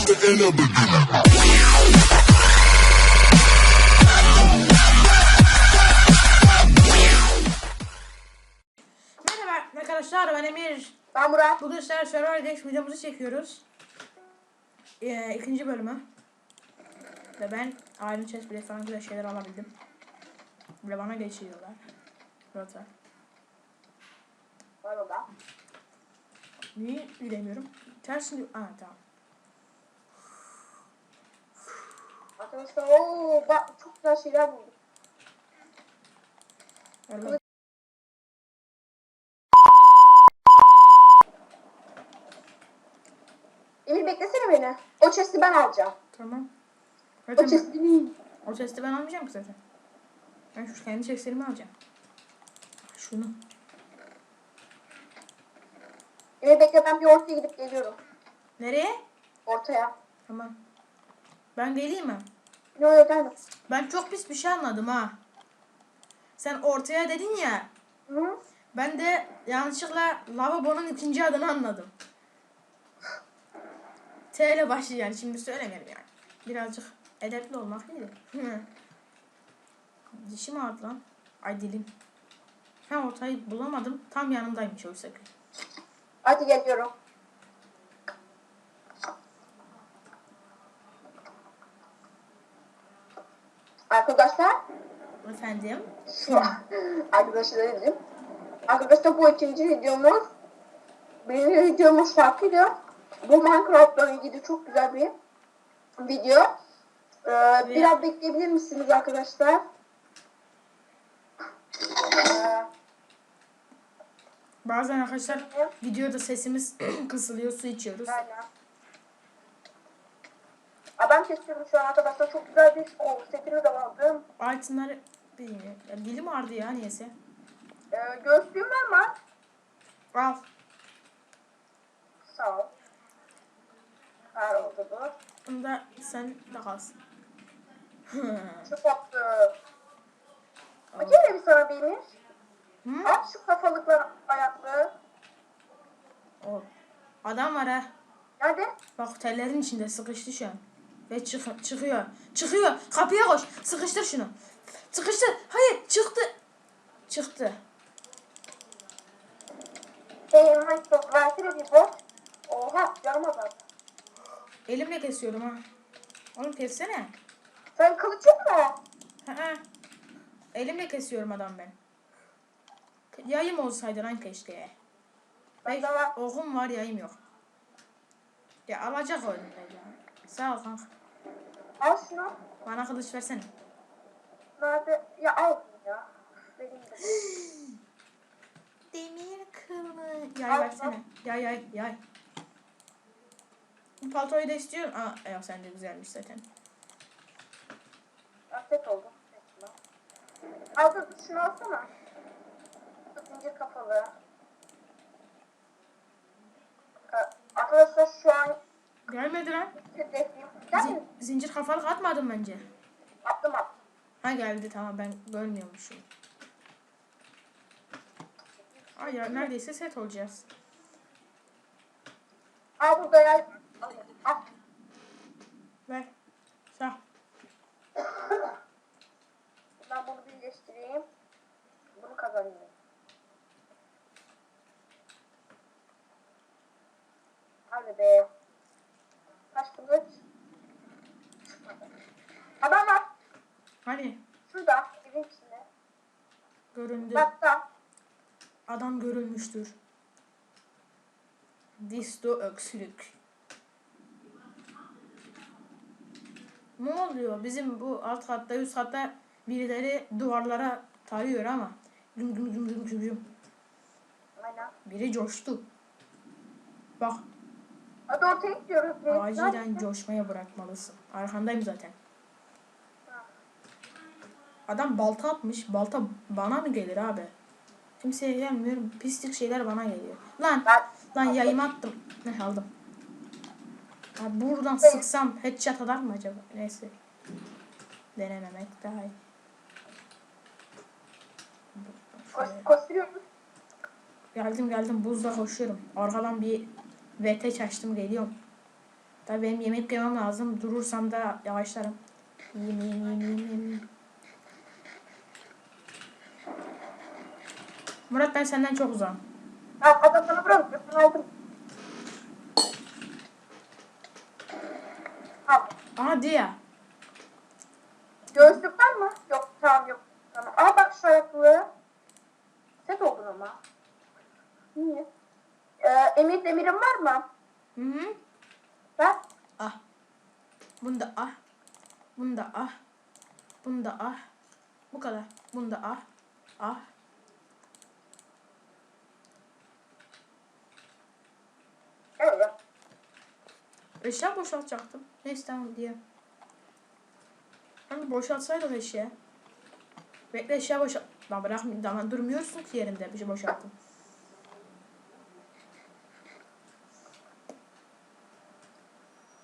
reach the beginning. Merhaba arkadaşlar ben Emir. Ben Murat. Bugün sizlerle Survivor Dex videomuzu çekiyoruz. Ee, ikinci bölümü. Ve ben Iron Chest bile falan güzel şeyler alabildim. Ve bana geçiyorlar. Rota. Var o da. Niye bilemiyorum. Tersini... Aa tamam. Arkadaşlar ooo bak çok güzel şeyler buldum. Öyle. Emir beklesene beni. O chest'i ben alacağım. Tamam. O Zaten chest'i değil. o chest'i ben almayacağım ki zaten. Ben şu kendi chestlerimi alacağım. Şunu. Emir bekle ben bir ortaya gidip geliyorum. Nereye? Ortaya. Tamam. Ben geleyim mi? Yok yok gelme. Ben çok pis bir şey anladım ha. Sen ortaya dedin ya. Hı? Ben de yanlışlıkla lavabonun ikinci adını anladım. T ile başlıyor yani şimdi söylemeyelim yani. Birazcık edepli olmak iyi de. Dişim ağrıdı lan. Ay dilim. Ha ortayı bulamadım. Tam yanımdaymış oysa ki. Hadi geliyorum. Arkadaşlar. Efendim. Arkadaşlar dedim. Arkadaşlar bu ikinci videomuz. Birinci videomuz farklıydı. Bu Minecraft'la ilgili çok güzel bir video. Ee, biraz bekleyebilir misiniz arkadaşlar? Ee, Bazen arkadaşlar videoda sesimiz kısılıyor su içiyoruz. aynen. Adam kesiyorum şu an arkadaşlar. Çok güzel bir o setini de aldım. Altınları bilmiyorum. Ya, dilim ağrıdı ya niyeyse. Ee, göğüslüğüm var mı? Al. Sağ ol. Kar oldu bu. Bunu da sen de kalsın. Çok attı. Bakayım bir sana bir Emir. Hı? At şu kafalıklar ayaklı. O. Adam var ha. Nerede? Bak tellerin içinde sıkıştı şu an. Ve çık çıkıyor. Çıkıyor. Kapıya koş. Sıkıştır şunu. Sıkıştır. Hayır çıktı. Çıktı. Mike çok versene bir boş. Oha canım azaldı. Elimle kesiyorum ha. Oğlum kessene. Sen kılıç yok mu? Ha -ha. Elimle kesiyorum adam ben. Yayım olsaydı lan keşke. Var. Okum var yayım yok. Ya alacak o elimde ya. Sağ ol kanka. Al şunu. Bana kılıç versene. Nerede? Ya al ya. Benim de. Demir kılıç. Yay Al, versene. Yay yay yay. Bu paltoyu da istiyorum. Aa, ya sen de güzelmiş zaten. Afet oldu. Al da şunu alsana. Zincir kafalı. Ee, Arkadaşlar şu an Gelmedi lan. Mi? Zin- zincir kafalık atmadım bence. Attım attım. Ha geldi tamam ben görmüyormuşum. Ay ya neredeyse set olacağız. Al burada ya. Al. Ver. Sağ. Ben bunu birleştireyim. Bunu kazanayım. Hadi be. Kaç kılıç? Adam var. Hani Şurada. Evin içinde. göründü. Bakta. Adam görülmüştür. Disto öksürük. Ne oluyor? Bizim bu alt katta üst katta birileri duvarlara tarıyor ama. Güm güm güm güm güm güm. Aynen. Biri coştu. Bak Hadi ortaya gidiyoruz. acilen coşmaya bırakmalısın. Arkandayım zaten. Adam balta atmış. Balta bana mı gelir abi? Kimseye gelmiyorum. Pislik şeyler bana geliyor. Lan Ben Lan yayımı attım. Ne aldım. Abi buradan sıksam headshot atar mı acaba? Neyse. Denememek daha iyi. kos- koşturuyoruz. Geldim geldim buzda koşuyorum. Arkadan bir VT açtım geliyorum. Tabii benim yemek yemem lazım. Durursam da yavaşlarım. Yiyeyim yiyeyim yiyeyim yiyeyim. Murat ben senden çok uzağım. Ben adamını bırakıp aldım. Al. Aha diye. Göğüslük var mı? Yok tamam yok. Tamam. Aa bak şu ayakkabıları. Set oldun ama. Niye? Ee, Emir Demir'in var mı? Hı hı. Ver. Ah. Bunda ah. Bunda ah. Bunda ah. Bu kadar. Bunda ah. Ah. Evet. Eşya boşaltacaktım. Neyse tamam diye. Hani boşaltsaydım eşya. Bekle eşya boşalt. Lan bırakmayayım. Lan durmuyorsun ki yerinde. Bir şey boşalttım.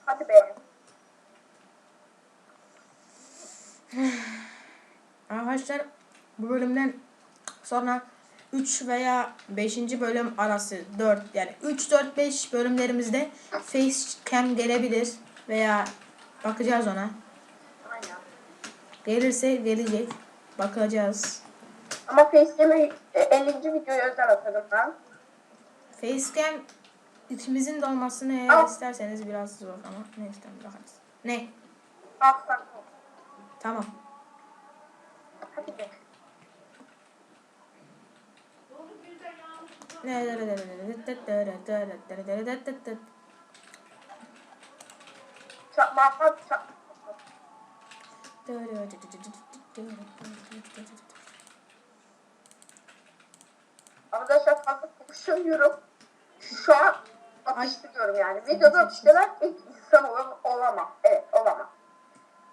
Hadi be. Arkadaşlar bu bölümden sonra 3 veya 5. bölüm arası 4 yani 3 4 5 bölümlerimizde facecam gelebilir veya bakacağız ona. Gelirse gelecek. Bakacağız. Ama Facecam'e e, 50. videoyu özel atarım ben. Facecam ikimizin de olmasını eğer isterseniz biraz zor ama neyse tamam bakarız. Ne? Tamam. Hadi be. Çakmak var. Çak. Arkadaşlar fazla konuşamıyorum. Şu an atıştırıyorum yani. Videoda atıştıran ilk insan olan olamam. Evet olamam.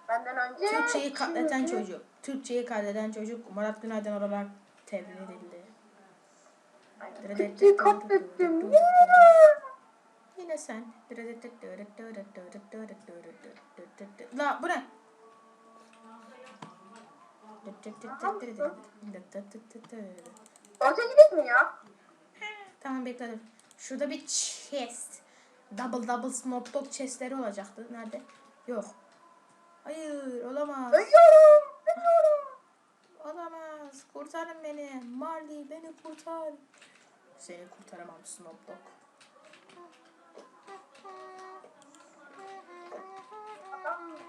Benden önce... Türkçeyi katleden Şimdi- çocuk. Türkçeyi katleden çocuk Murat Günaydın olarak tebrik edildi. Türkçeyi katlettim. Yine sen. La bu ne? Orta gidelim mi ya? Tamam bekledim. Şurada bir chest. Double double Snoop Dogg chestleri olacaktı. Nerede? Yok. Hayır olamaz. Ölüyorum. Ölüyorum. Olamaz. Kurtarın beni. Marley beni kurtar. Seni kurtaramam Snoop Dogg.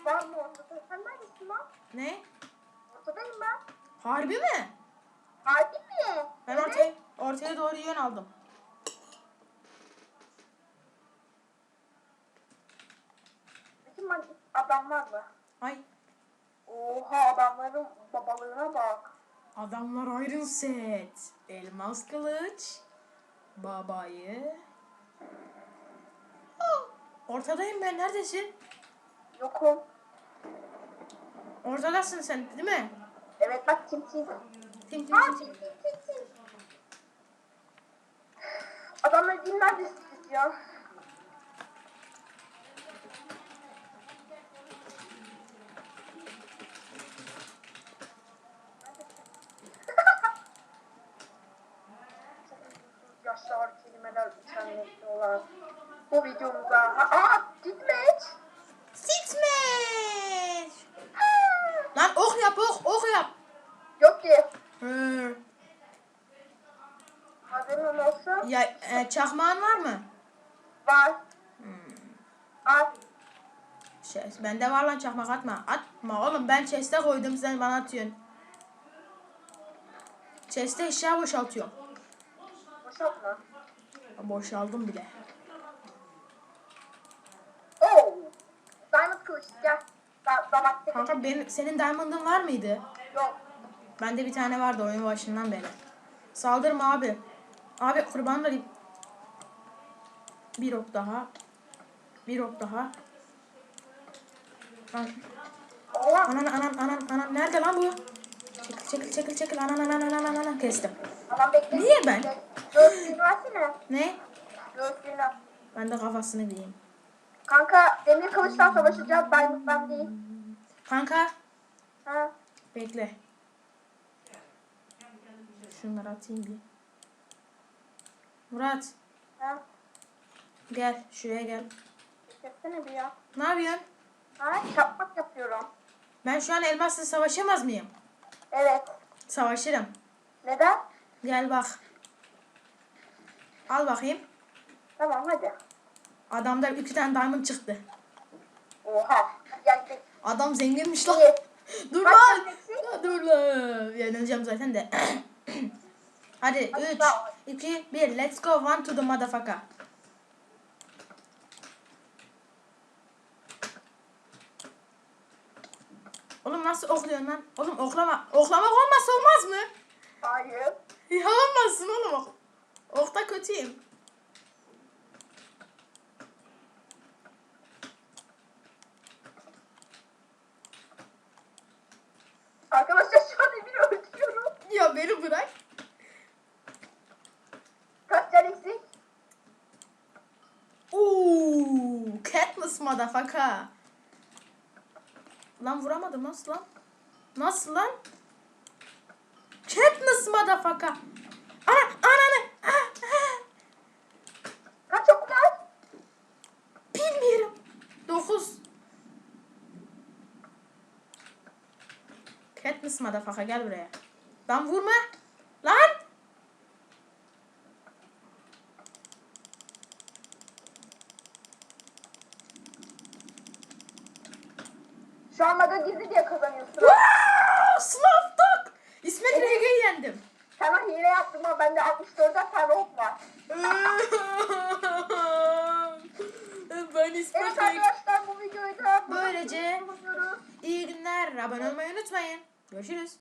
Var mı ortada? Sen neredesin lan? Ne? Ortadayım ben. Harbi mi? Harbi mi? Ben Evet. ortaya, ortaya doğru yön aldım. Bütün man- adamlar mı? Ay Oha adamların babalığına bak. adamlar Iron Set. Elmas kılıç. Babayı. Ortadayım ben. Neredesin? Yokum. Ortadasın sen değil mi? Evet bak tim tim. Tim tim tim tim. Adamlar din neredesiniz ya? Videomuza. Aa gitmek. Sitmeş. Lan ok yap ok ok yap. Yok ki. Hı. Haberin olsun. Ya e, çakmağın var mı? Var. Al. Şey, bende var lan çakmak atma. Atma oğlum ben chest'e koydum sen bana atıyorsun. Chest'e eşya boşaltıyorum. Boşaltma. Boşaldım bile. Oo. Diamond kılıç gel. Da damak Kanka benim, senin diamond'ın var mıydı? Yok. Bende bir tane vardı oyun başından beri. Saldırma abi. Abi kurban olayım. Bir ok daha. Bir ok daha. Lan. Anan anan anan anan nerede lan bu? Çekil çekil çekil çekil anan anan anan anan anan kestim. Aman bekle. Niye ben? Versene. Ne? Ben de kafasını bileyim. Kanka demir kılıçtan savaşacağız. Diamond ben değil. Kanka Ha. bekle. Şunları atayım bir. Murat Ha. gel şuraya gel. Çeksene bir ya. Ne yapıyorsun? Ha çakmak yapıyorum. Ben şu an elmasla savaşamaz mıyım? Evet. Savaşırım. Neden? Gel bak. Al bakayım. Tamam hadi. Adamda iki tane diamond çıktı. Oha. Gidelim. Adam zenginmiş lan. Dur lan. Dur lan. Yenileceğim zaten de. Hadi Hadi 3, bravo. 2, 1. Let's go one to the motherfucker. Oğlum nasıl okluyorsun lan? Oğlum oklama. Oklamak olmazsa olmaz mı? Hayır. Ya olmazsın oğlum. Ok. Okta kötüyüm. Arkadaşlar şu an Emir'i öldürüyorum. Ya beni bırak. Kaç can eksik? Ooh, Motherfucker. Lan vuramadım nasıl lan? Nasıl lan? Katniss motherfucker. Ana, ananı. Kaç oku var? Bilmiyorum. 9. Katniss motherfucker gel buraya. Lan vurma. Lan. Şu an Maga gizli diye kazanıyorsun. Wow, Slav Dog. İsmet Rege'yi yendim. Sana hile yaptım ama bende 64'e tane ok var. ben İsmet Evet Rege. arkadaşlar bu videoyu da Böylece- bulunuyoruz. İyi günler. Abone olmayı unutmayın. Görüşürüz.